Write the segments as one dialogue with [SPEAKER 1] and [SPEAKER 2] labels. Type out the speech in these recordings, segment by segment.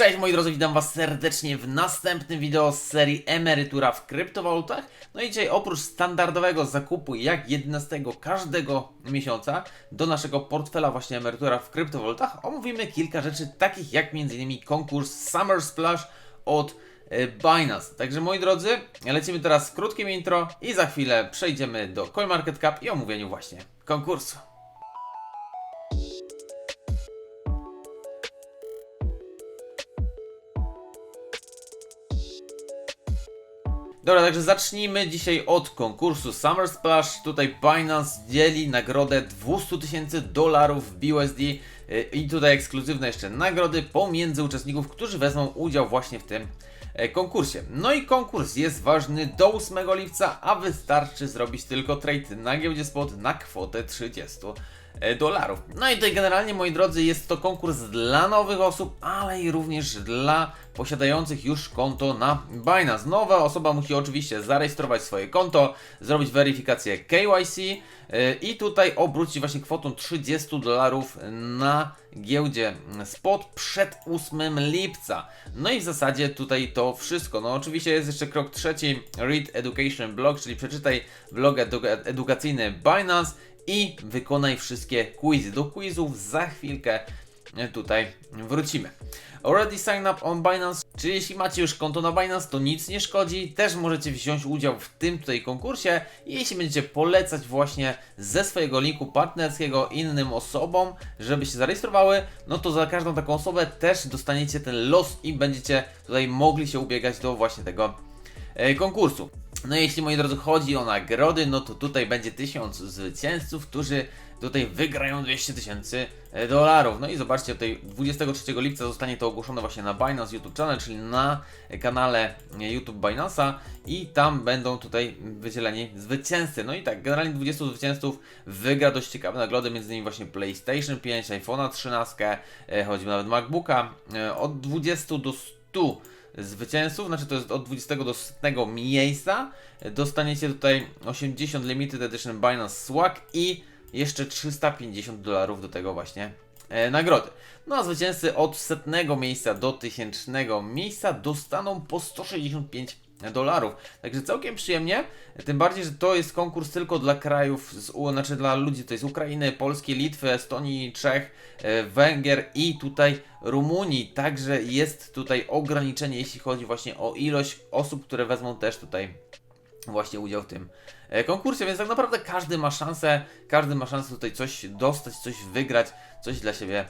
[SPEAKER 1] Cześć moi drodzy, witam was serdecznie w następnym wideo z serii Emerytura w kryptowalutach. No i dzisiaj oprócz standardowego zakupu jak 11 każdego miesiąca do naszego portfela właśnie Emerytura w kryptowalutach omówimy kilka rzeczy takich jak m.in. konkurs Summer Splash od e, Binance. Także moi drodzy, lecimy teraz z krótkim intro i za chwilę przejdziemy do CoinMarketCap i omówieniu właśnie konkursu. Dobra, także zacznijmy dzisiaj od konkursu Summer Splash. Tutaj Binance dzieli nagrodę 200 tysięcy dolarów w BUSD yy, i tutaj ekskluzywne jeszcze nagrody pomiędzy uczestników, którzy wezmą udział właśnie w tym e, konkursie. No i konkurs jest ważny do 8 lipca, a wystarczy zrobić tylko trade na giełdzie spot na kwotę 30 e, dolarów. No i tutaj generalnie, moi drodzy, jest to konkurs dla nowych osób, ale i również dla posiadających już konto na Binance. Nowa osoba musi oczywiście zarejestrować swoje konto, zrobić weryfikację KYC yy, i tutaj obrócić właśnie kwotą 30 dolarów na giełdzie spot przed 8 lipca. No i w zasadzie tutaj to wszystko. No oczywiście jest jeszcze krok trzeci, Read Education Blog, czyli przeczytaj blog edu- edukacyjny Binance i wykonaj wszystkie quizy. Do quizów za chwilkę e, tutaj wrócimy. Already sign up on Binance, czyli jeśli macie już konto na Binance, to nic nie szkodzi. Też możecie wziąć udział w tym tutaj konkursie jeśli będziecie polecać właśnie ze swojego linku partnerskiego innym osobom, żeby się zarejestrowały, no to za każdą taką osobę też dostaniecie ten los i będziecie tutaj mogli się ubiegać do właśnie tego e, konkursu. No jeśli moi drodzy chodzi o nagrody, no to tutaj będzie tysiąc zwycięzców, którzy tutaj wygrają 200 tysięcy e, dolarów. No i zobaczcie, tutaj 23 lipca zostanie to ogłoszone właśnie na Binance YouTube Channel, czyli na kanale YouTube Binance'a i tam będą tutaj wydzieleni zwycięzcy. No i tak, generalnie 20 zwycięzców wygra dość ciekawe nagrody, między innymi właśnie PlayStation 5, iPhone'a 13, e, chodzi nawet MacBooka, e, od 20 do 100 zwycięzców, znaczy to jest od 20 do 100 miejsca. Dostaniecie tutaj 80 Limited Edition Binance Swag i jeszcze 350 dolarów do tego właśnie e, nagrody. No a zwycięzcy od setnego miejsca do tysięcznego miejsca dostaną po 165 dolarów. Także całkiem przyjemnie, tym bardziej, że to jest konkurs tylko dla krajów, z, znaczy dla ludzi, to jest Ukrainy, Polski, Litwy, Estonii, Czech, e, Węgier i tutaj Rumunii. Także jest tutaj ograniczenie, jeśli chodzi właśnie o ilość osób, które wezmą też tutaj właśnie udział w tym e, konkursie, więc tak naprawdę każdy ma szansę, każdy ma szansę tutaj coś dostać, coś wygrać, coś dla siebie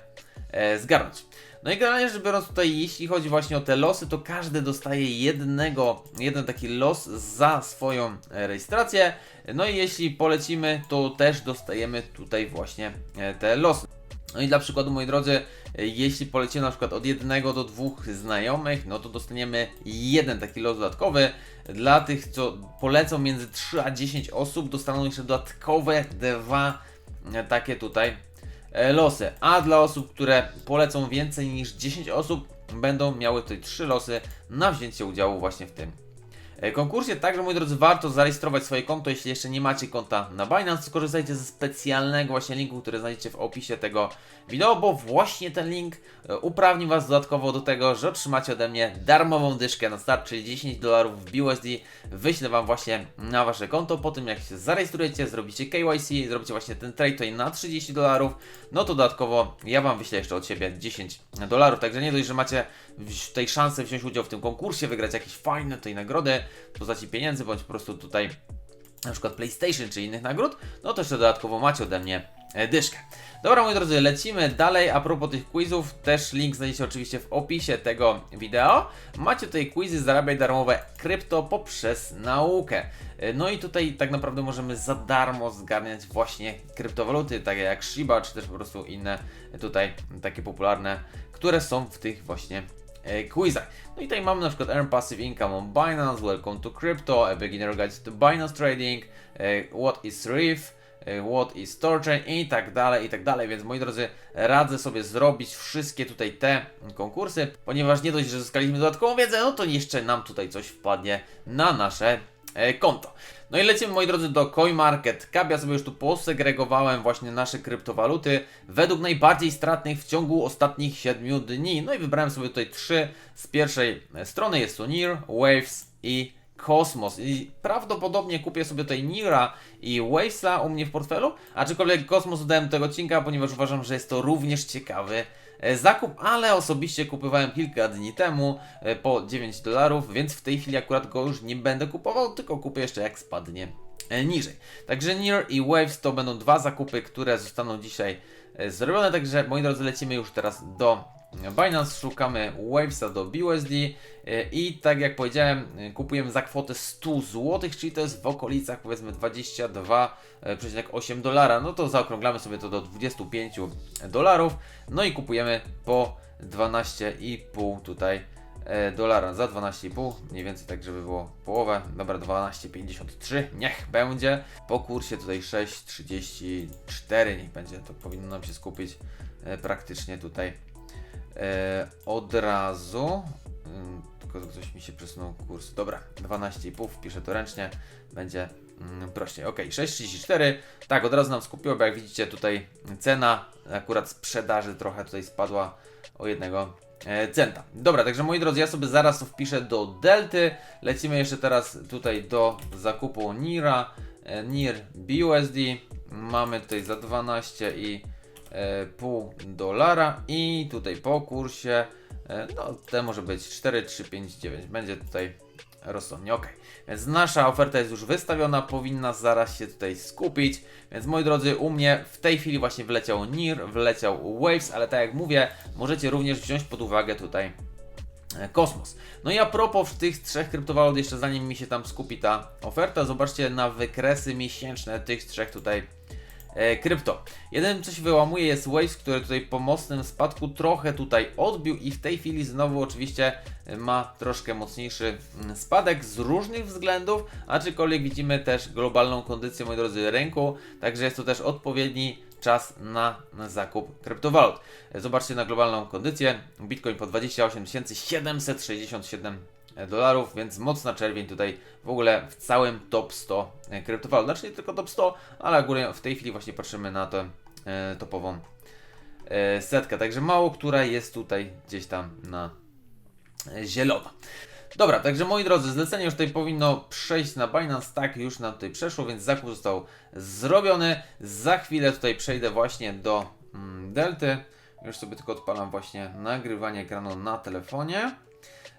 [SPEAKER 1] e, zgarnąć. No i generalnie rzecz biorąc tutaj, jeśli chodzi właśnie o te losy, to każdy dostaje jednego, jeden taki los za swoją e, rejestrację. No i jeśli polecimy, to też dostajemy tutaj właśnie e, te losy. No i dla przykładu, moi drodzy, e, jeśli polecimy na przykład od jednego do dwóch znajomych, no to dostaniemy jeden taki los dodatkowy. Dla tych, co polecą między 3 a 10 osób, dostaną jeszcze dodatkowe dwa takie tutaj losy. A dla osób, które polecą więcej niż 10 osób, będą miały tutaj 3 losy na wzięcie udziału właśnie w tym e, konkursie. Także moi drodzy, warto zarejestrować swoje konto, jeśli jeszcze nie macie konta na Binance. Skorzystajcie ze specjalnego właśnie linku, który znajdziecie w opisie tego wideo, bo właśnie ten link e, uprawni Was dodatkowo do tego, że otrzymacie ode mnie darmową dyszkę na start, czyli 10 dolarów w BUSD. Wyślę Wam właśnie na Wasze konto. Po tym jak się zarejestrujecie, zrobicie KYC, zrobicie właśnie ten trade tutaj na 30 dolarów, no to dodatkowo ja Wam wyślę jeszcze od siebie 10 dolarów. Także nie dość, że macie tutaj szansę wziąć udział w tym konkursie, wygrać jakieś fajne tutaj nagrody w postaci pieniędzy, bądź po prostu tutaj na przykład PlayStation czy innych nagród, no to jeszcze dodatkowo macie ode mnie e, dyszkę. Dobra moi drodzy, lecimy dalej. A propos tych quizów, też link znajdziecie oczywiście w opisie tego wideo. Macie tutaj quizy zarabiaj darmowe krypto poprzez naukę. E, No i tutaj tak naprawdę możemy za darmo zgarniać właśnie kryptowaluty, takie jak Shiba, czy też po prostu inne tutaj takie popularne, które są w tych właśnie quizach. No i tutaj mamy na przykład Earn Passive Income on Binance, Welcome to Crypto, A Beginner Guide to Binance Trading, e, What is Reef, e, What is Torchain i tak dalej, i tak dalej, więc moi drodzy, radzę sobie zrobić wszystkie tutaj te konkursy, ponieważ nie dość, że zyskaliśmy dodatkową wiedzę, no to jeszcze nam tutaj coś wpadnie na nasze e, konto. No i lecimy moi drodzy do CoinMarketCap. Ja sobie już tu posegregowałem właśnie nasze kryptowaluty według najbardziej stratnych w ciągu ostatnich 7 dni. No i wybrałem sobie tutaj trzy z pierwszej strony. Jest to NIR, Waves i Kosmos. I prawdopodobnie kupię sobie tutaj Nira i Wavesa u mnie w portfelu, aczkolwiek Kosmos dodałem do tego odcinka, ponieważ uważam, że jest to również ciekawy e, zakup, ale osobiście kupowałem kilka dni temu e, po 9 dolarów, więc w tej chwili akurat go już nie będę kupował, tylko kupię jeszcze jak spadnie e, niżej. Także Near i Waves to będą dwa zakupy, które zostaną dzisiaj e, zrobione, także moi drodzy lecimy już teraz do Binance, szukamy Wavesa do BUSD e, i tak jak powiedziałem e, kupujemy za kwotę 100 zł, czyli to jest w okolicach powiedzmy 22,8 dolara, no to zaokrąglamy sobie to do 25 dolarów, no i kupujemy po 12,5 tutaj e, dolara za 12,5, mniej więcej tak, żeby było połowę. Dobra, 12,53, niech będzie. Po kursie tutaj 6,34, niech będzie, to powinno nam się skupić e, praktycznie tutaj e, od razu. Ym, Tylko coś mi się przesunął kurs. Dobra, 12,5, wpiszę to ręcznie, będzie mm, prościej. Ok, 6,34. Tak, od razu nam skupiło, bo jak widzicie tutaj cena akurat sprzedaży trochę tutaj spadła o jednego e, centa. Dobra, także moi drodzy, ja sobie zaraz to wpiszę do Delty. Lecimy jeszcze teraz tutaj do zakupu Nira, e, Nir BUSD. Mamy tutaj za 12 i e, pół dolara i tutaj po kursie e, no te może być 4,359 będzie tutaj rozsądnie, ok więc nasza oferta jest już wystawiona, powinna zaraz się tutaj skupić, więc moi drodzy u mnie w tej chwili właśnie wleciał NIR, wleciał Waves, ale tak jak mówię, możecie również wziąć pod uwagę tutaj e, Kosmos. No i a propos tych trzech kryptowalut, jeszcze zanim mi się tam skupi ta oferta, zobaczcie na wykresy miesięczne tych trzech tutaj e, krypto. Jeden co się wyłamuje jest Waves, który tutaj po mocnym spadku trochę tutaj odbił i w tej chwili znowu oczywiście e, ma troszkę mocniejszy mm, spadek z różnych względów, aczkolwiek widzimy też globalną kondycję, moi drodzy, rynku, także jest to też odpowiedni czas na, na zakup kryptowalut. E, Zobaczcie na globalną kondycję. Bitcoin po 28 767 dolarów, więc mocna czerwień tutaj w ogóle w całym top 100 e, kryptowalut. Znaczy nie tylko top 100, ale w tej chwili właśnie patrzymy na tę e, topową e, setkę. Także mało która jest tutaj gdzieś tam na zielono. Dobra, także moi drodzy, zlecenie już tutaj powinno przejść na Binance, tak już nam tutaj przeszło, więc zakup został zrobiony. Za chwilę tutaj przejdę właśnie do mm, Delty. Już sobie tylko odpalam właśnie nagrywanie ekranu na telefonie.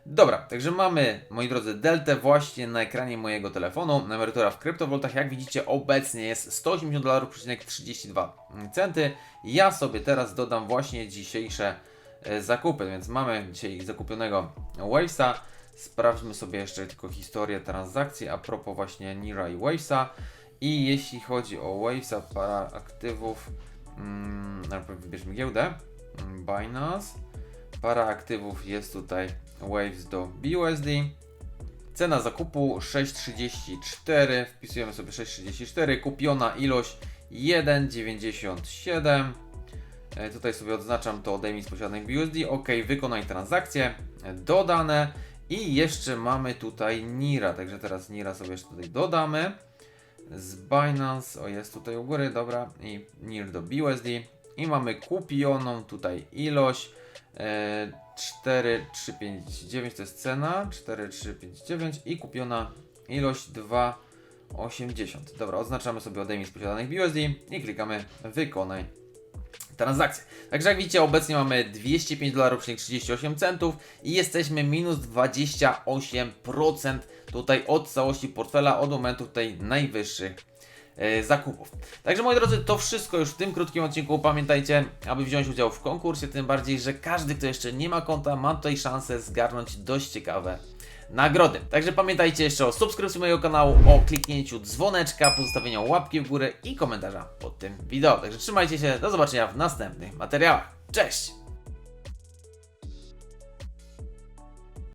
[SPEAKER 1] Dobra, także mamy, moi drodzy, deltę właśnie na ekranie mojego telefonu. Emerytura w kryptowoltach, jak widzicie, obecnie jest 180 dolarów, 32 centy. Ja sobie teraz dodam właśnie dzisiejsze e, zakupy, więc mamy dzisiaj zakupionego Wavesa. Sprawdźmy sobie jeszcze tylko historię transakcji a propos właśnie Nira i Wavesa. I jeśli chodzi o Wavesa, para aktywów, mm, najpierw wybierzmy giełdę, mm, Binance. Para aktywów jest tutaj Waves do BUSD. Cena zakupu 6,34. Wpisujemy sobie 6,34. Kupiona ilość 1,97. E, Tutaj sobie odznaczam to odejmij z posiadanych BUSD. OK, wykonaj transakcję. E, Dodane. I jeszcze mamy tutaj Nira. Także teraz Nira sobie jeszcze tutaj dodamy. Z Binance. O, jest tutaj u góry. Dobra. I NIR do BUSD. I mamy kupioną tutaj ilość. E, 4359 to jest cena, 4359 i kupiona ilość 2,80. Dobra, odznaczamy sobie odejmij z posiadanych BUSD i klikamy wykonaj transakcję. Także jak widzicie, obecnie mamy 205 dolarów 38 centów i jesteśmy minus 28% tutaj od całości portfela, od momentu tutaj najwyższych zakupów. Także moi drodzy, to wszystko już w tym krótkim odcinku. Pamiętajcie, aby wziąć udział w konkursie, tym bardziej, że każdy, kto jeszcze nie ma konta, ma tutaj szansę zgarnąć dość ciekawe nagrody. Także pamiętajcie jeszcze o subskrypcji mojego kanału, o kliknięciu dzwoneczka, pozostawieniu łapki w górę i komentarza pod tym wideo. Także trzymajcie się, do zobaczenia w następnych materiałach. Cześć!